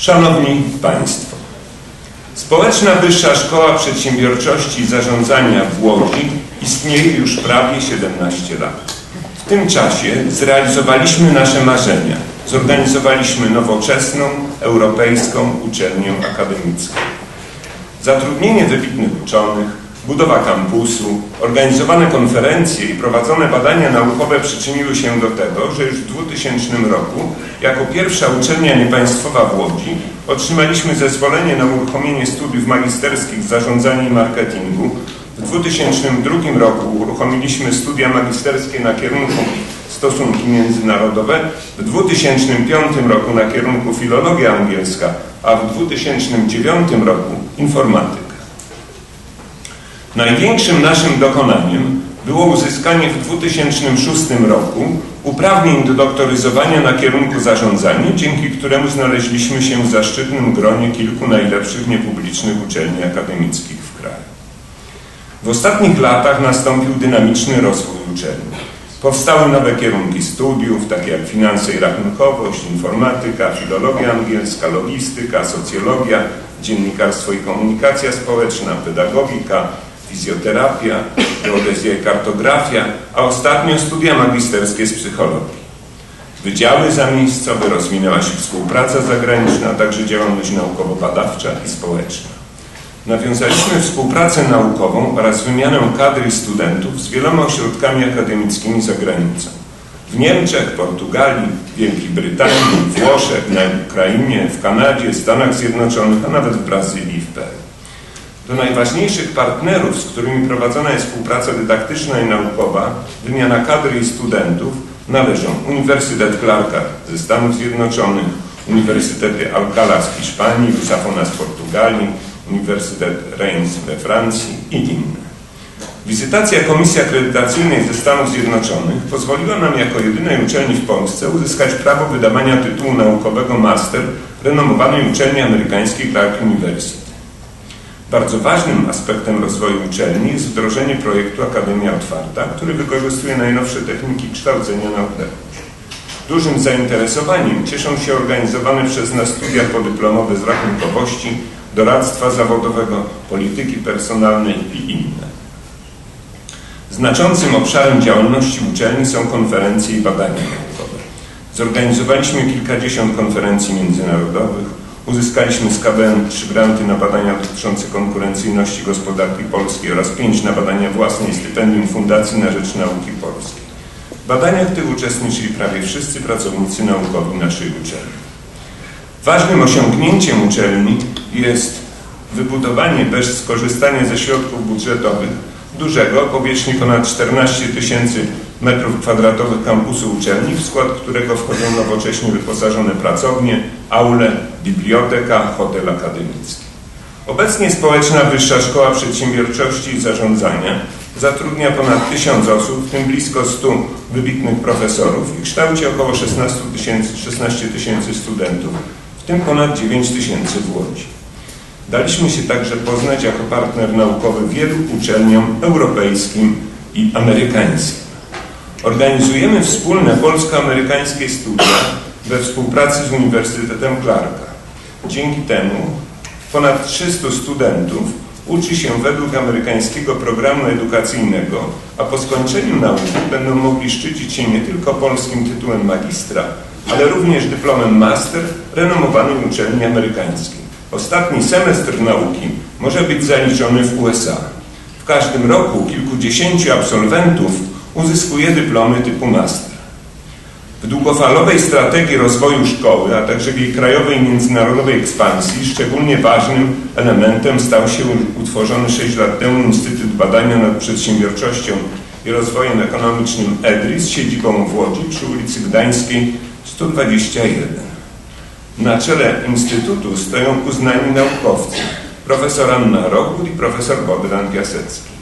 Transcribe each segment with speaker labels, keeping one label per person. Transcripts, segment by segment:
Speaker 1: Szanowni Państwo, Społeczna Wyższa Szkoła Przedsiębiorczości i Zarządzania w Łodzi istnieje już prawie 17 lat. W tym czasie zrealizowaliśmy nasze marzenia. Zorganizowaliśmy nowoczesną, europejską uczelnię akademicką. Zatrudnienie wybitnych uczonych, budowa kampusu, organizowane konferencje i prowadzone badania naukowe przyczyniły się do tego, że już w 2000 roku jako pierwsza uczelnia niepaństwowa w Łodzi otrzymaliśmy zezwolenie na uruchomienie studiów magisterskich w zarządzaniu i marketingu. W 2002 roku uruchomiliśmy studia magisterskie na kierunku stosunki międzynarodowe, w 2005 roku na kierunku filologia angielska, a w 2009 roku informatyka. Największym naszym dokonaniem było uzyskanie w 2006 roku uprawnień do doktoryzowania na kierunku zarządzania, dzięki któremu znaleźliśmy się w zaszczytnym gronie kilku najlepszych niepublicznych uczelni akademickich w kraju. W ostatnich latach nastąpił dynamiczny rozwój uczelni. Powstały nowe kierunki studiów, takie jak finanse i rachunkowość, informatyka, filologia angielska, logistyka, socjologia, dziennikarstwo i komunikacja społeczna, pedagogika, fizjoterapia, geodezja i kartografia, a ostatnio studia magisterskie z psychologii. Wydziały zamiejscowe, rozwinęła się współpraca zagraniczna, a także działalność naukowo-badawcza i społeczna. Nawiązaliśmy współpracę naukową oraz wymianę kadr i studentów z wieloma ośrodkami akademickimi za granicą. W Niemczech, Portugalii, Wielkiej Brytanii, Włoszech, na Ukrainie, w Kanadzie, Stanach Zjednoczonych, a nawet w Brazylii i w Peru. Do najważniejszych partnerów, z którymi prowadzona jest współpraca dydaktyczna i naukowa, wymiana kadry i studentów, należą Uniwersytet Clarka ze Stanów Zjednoczonych, Uniwersytety Alcalá z Hiszpanii, Lusafona z Portugalii, Uniwersytet Reims we Francji i inne. Wizytacja Komisji Akredytacyjnej ze Stanów Zjednoczonych pozwoliła nam jako jedynej uczelni w Polsce uzyskać prawo wydawania tytułu naukowego master renomowanej uczelni amerykańskiej Clark University. Bardzo ważnym aspektem rozwoju uczelni jest wdrożenie projektu Akademia Otwarta, który wykorzystuje najnowsze techniki kształcenia na odległość. Dużym zainteresowaniem cieszą się organizowane przez nas studia podyplomowe z rachunkowości, doradztwa zawodowego, polityki personalnej i inne. Znaczącym obszarem działalności uczelni są konferencje i badania naukowe. Zorganizowaliśmy kilkadziesiąt konferencji międzynarodowych, uzyskaliśmy z KBN trzy granty na badania dotyczące konkurencyjności gospodarki polskiej oraz pięć na badania własne i stypendium Fundacji na Rzecz Nauki Polskiej. W badaniach tych uczestniczyli prawie wszyscy pracownicy naukowi naszej uczelni. Ważnym osiągnięciem uczelni jest wybudowanie bez skorzystania ze środków budżetowych dużego, powierzchni ponad 14 tysięcy metrów kwadratowych kampusu uczelni, w skład którego wchodzą nowocześnie wyposażone pracownie, aule, biblioteka, hotel akademicki. Obecnie Społeczna Wyższa Szkoła Przedsiębiorczości i Zarządzania zatrudnia ponad 1000 osób, w tym blisko 100 wybitnych profesorów i kształci około 16 tysięcy 16 tysięcy studentów, w tym ponad 9 tysięcy w Łodzi. Daliśmy się także poznać jako partner naukowy wielu uczelniom europejskim i amerykańskim. Organizujemy wspólne polsko-amerykańskie studia we współpracy z Uniwersytetem Clarka. Dzięki temu ponad 300 studentów uczy się według amerykańskiego programu edukacyjnego, a po skończeniu nauki będą mogli szczycić się nie tylko polskim tytułem magistra, ale również dyplomem master renomowanej uczelni amerykańskiej. Ostatni semestr nauki może być zaliczony w USA. W każdym roku kilkudziesięciu absolwentów uzyskuje dyplomy typu master. W długofalowej strategii rozwoju szkoły, a także w jej krajowej i międzynarodowej ekspansji szczególnie ważnym elementem stał się utworzony 6 lat temu Instytut Badania nad Przedsiębiorczością i Rozwojem Ekonomicznym EDRI z siedzibą w Łodzi przy ulicy Gdańskiej 121. Na czele Instytutu stoją uznani naukowcy, profesor Anna Rogut i profesor Bogdan Piasecki.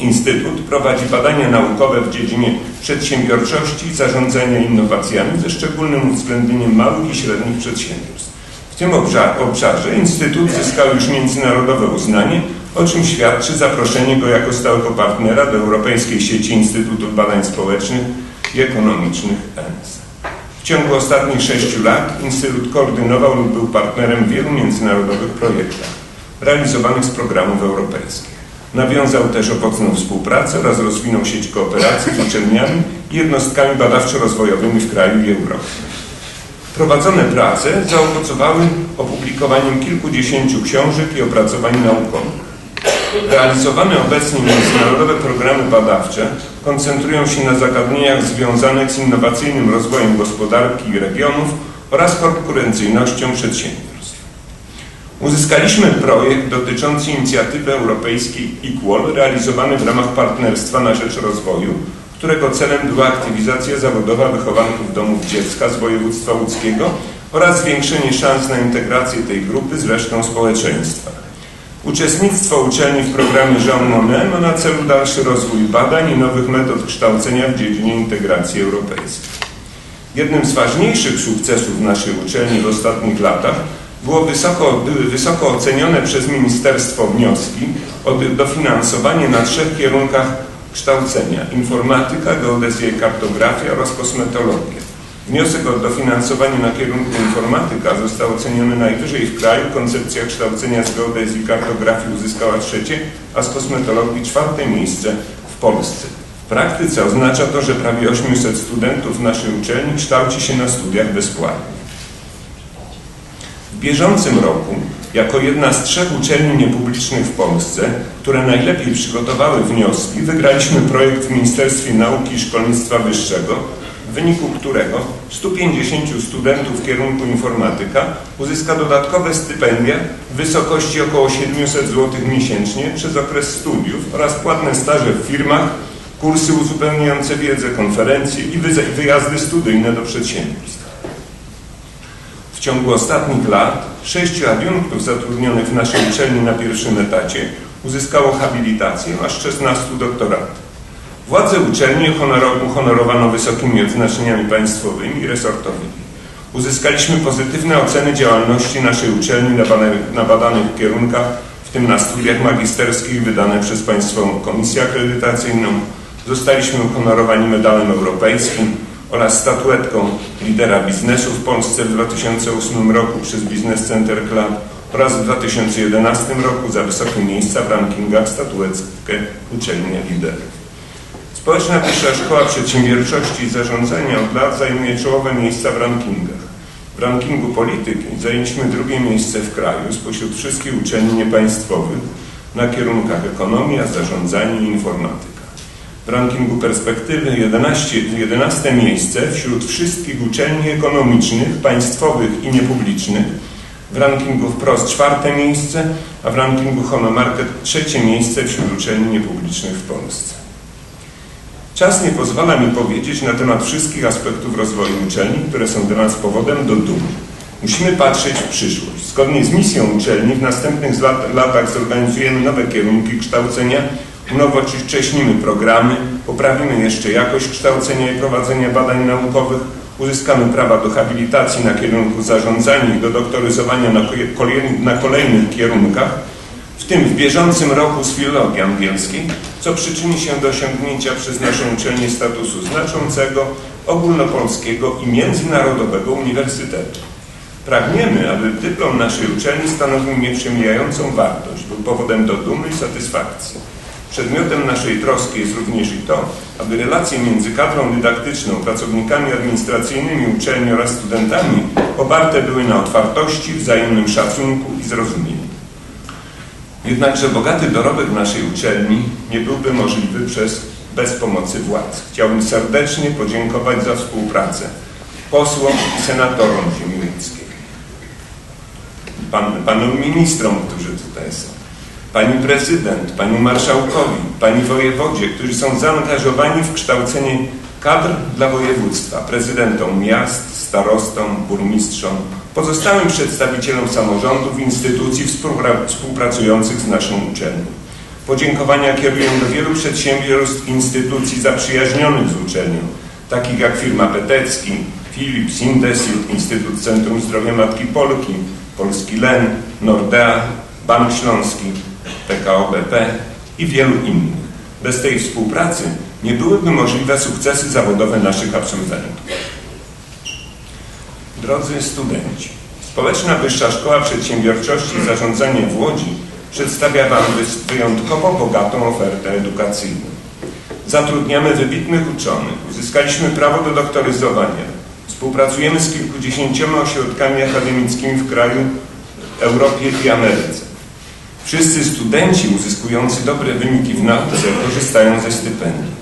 Speaker 1: Instytut prowadzi badania naukowe w dziedzinie przedsiębiorczości i zarządzania innowacjami ze szczególnym uwzględnieniem małych i średnich przedsiębiorstw. W tym obszarze Instytut zyskał już międzynarodowe uznanie, o czym świadczy zaproszenie go jako stałego partnera do Europejskiej Sieci Instytutów Badań Społecznych i Ekonomicznych ENSA. ciągu ostatnich sześciu lat Instytut koordynował lub był partnerem w wielu międzynarodowych projektach realizowanych z programów europejskich. Nawiązał też owocną współpracę oraz rozwinął sieć kooperacji z uczelniami i jednostkami badawczo-rozwojowymi w kraju i Europie. Prowadzone prace zaowocowały opublikowaniem kilkudziesięciu książek i opracowań naukowych. Realizowane obecnie międzynarodowe programy badawcze koncentrują się na zagadnieniach związanych z innowacyjnym rozwojem gospodarki i regionów oraz konkurencyjnością przedsiębiorstw. Uzyskaliśmy projekt dotyczący inicjatywy europejskiej Equal realizowany w ramach Partnerstwa na Rzecz Rozwoju, którego celem była aktywizacja zawodowa wychowanków domów dziecka z województwa łódzkiego oraz zwiększenie szans na integrację tej grupy z resztą społeczeństwa. Uczestnictwo uczelni w programie Jean Monnet ma na celu dalszy rozwój badań i nowych metod kształcenia w dziedzinie integracji europejskiej. Jednym z ważniejszych sukcesów naszej uczelni w ostatnich latach było wysoko, były wysoko ocenione przez Ministerstwo wnioski o dofinansowanie na trzech kierunkach kształcenia informatyka, geodezja i kartografia oraz kosmetologia. Wniosek o dofinansowanie na kierunku informatyka został oceniony najwyżej w kraju. Koncepcja kształcenia z geodezji i kartografii uzyskała trzecie, a z kosmetologii czwarte miejsce w Polsce. W praktyce oznacza to, że prawie 800 studentów naszej uczelni kształci się na studiach bezpłatnie. Bieżącym roku, jako jedna z trzech uczelni niepublicznych w Polsce, które najlepiej przygotowały wnioski, wygraliśmy projekt w Ministerstwie Nauki i Szkolnictwa Wyższego, w wyniku którego 150 studentów kierunku informatyka uzyska dodatkowe stypendia w wysokości około 700 zł miesięcznie przez okres studiów oraz płatne staże w firmach, kursy uzupełniające wiedzę, konferencje i wyjazdy studyjne do przedsiębiorstw. Ciągu ostatnich lat sześciu adiunktów zatrudnionych w naszej uczelni na pierwszym etacie uzyskało habilitację, a 16 doktoratów. Władze uczelni uhonorowano wysokimi odznaczeniami państwowymi i resortowymi. Uzyskaliśmy pozytywne oceny działalności naszej uczelni na badanych kierunkach, w tym na studiach magisterskich wydane przez Państwową Komisję Akredytacyjną. Zostaliśmy uhonorowani medalem europejskim oraz statuetką lidera biznesu w Polsce w 2008 roku przez Business Center Club oraz w 2011 roku za wysokie miejsca w rankingach statuetkę uczelni liderów. Społeczna Wyższa Szkoła Przedsiębiorczości i Zarządzania od lat zajmuje czołowe miejsca w rankingach. W rankingu polityki zajęliśmy drugie miejsce w kraju spośród wszystkich uczelni niepaństwowych na kierunkach ekonomia, zarządzanie i informatyka. W rankingu perspektywy 11, 11 miejsce wśród wszystkich uczelni ekonomicznych, państwowych i niepublicznych. W rankingu wprost czwarte miejsce, a w rankingu Honomarket trzecie miejsce wśród uczelni niepublicznych w Polsce. Czas nie pozwala mi powiedzieć na temat wszystkich aspektów rozwoju uczelni, które są dla nas powodem do dumy. Musimy patrzeć w przyszłość. Zgodnie z misją uczelni w następnych lat, latach zorganizujemy nowe kierunki kształcenia, unowocześnimy programy, poprawimy jeszcze jakość kształcenia i prowadzenia badań naukowych, uzyskamy prawa do habilitacji na kierunku zarządzania i do doktoryzowania na, kolejnych kierunkach, w tym w bieżącym roku z filologii angielskiej, co przyczyni się do osiągnięcia przez naszą uczelnię statusu znaczącego, ogólnopolskiego i międzynarodowego uniwersytetu. Pragniemy, aby dyplom naszej uczelni stanowił nieprzemijającą wartość, był powodem do dumy i satysfakcji. Przedmiotem naszej troski jest również i to, aby relacje między kadrą dydaktyczną, pracownikami administracyjnymi uczelni oraz studentami oparte były na otwartości, wzajemnym szacunku i zrozumieniu. Jednakże bogaty dorobek naszej uczelni nie byłby możliwy przez, bez pomocy władz. Chciałbym serdecznie podziękować za współpracę posłom i senatorom ziemi łódzkiej, pan, panom ministrom, którzy tutaj są, pani prezydent, pani marszałkowi, pani wojewodzie, którzy są zaangażowani w kształcenie kadr dla województwa, prezydentom miast, starostom, burmistrzom, pozostałym przedstawicielom samorządów instytucji współpracujących z naszą uczelnią. Podziękowania kieruję do wielu przedsiębiorstw instytucji zaprzyjaźnionych z uczelnią, takich jak firma Petecki, Philips, Indesit, Instytut Centrum Zdrowia Matki Polki, Polski LEN, Nordea, Bank Śląski, PKO BP i wielu innych. Bez tej współpracy nie byłyby możliwe sukcesy zawodowe naszych absolwentów. Drodzy studenci, Społeczna Wyższa Szkoła Przedsiębiorczości i Zarządzania w Łodzi przedstawia Wam wy- wyjątkowo bogatą ofertę edukacyjną. Zatrudniamy wybitnych uczonych, uzyskaliśmy prawo do doktoryzowania, współpracujemy z kilkudziesięcioma ośrodkami akademickimi w kraju, Europie i Ameryce. Wszyscy studenci uzyskujący dobre wyniki w nauce korzystają ze stypendium.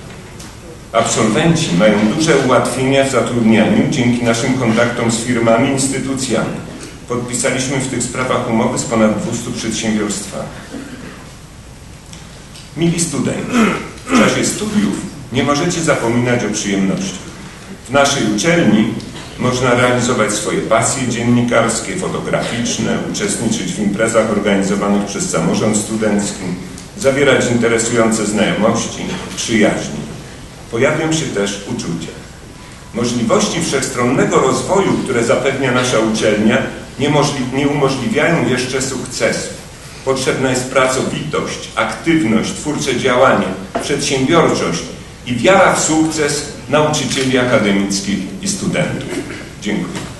Speaker 1: Absolwenci mają duże ułatwienia w zatrudnianiu dzięki naszym kontaktom z firmami i instytucjami. Podpisaliśmy w tych sprawach umowy z ponad 200 przedsiębiorstwami. Mili studenci, w czasie studiów nie możecie zapominać o przyjemności. W naszej uczelni można realizować swoje pasje dziennikarskie, fotograficzne, uczestniczyć w imprezach organizowanych przez samorząd studencki, zawierać interesujące znajomości, przyjaźnie. Pojawią się też uczucia. Możliwości wszechstronnego rozwoju, które zapewnia nasza uczelnia, nie, nie umożliwiają jeszcze sukcesu. Potrzebna jest pracowitość, aktywność, twórcze działanie, przedsiębiorczość i wiara w sukces nauczycieli akademickich i studentów. Dziękuję.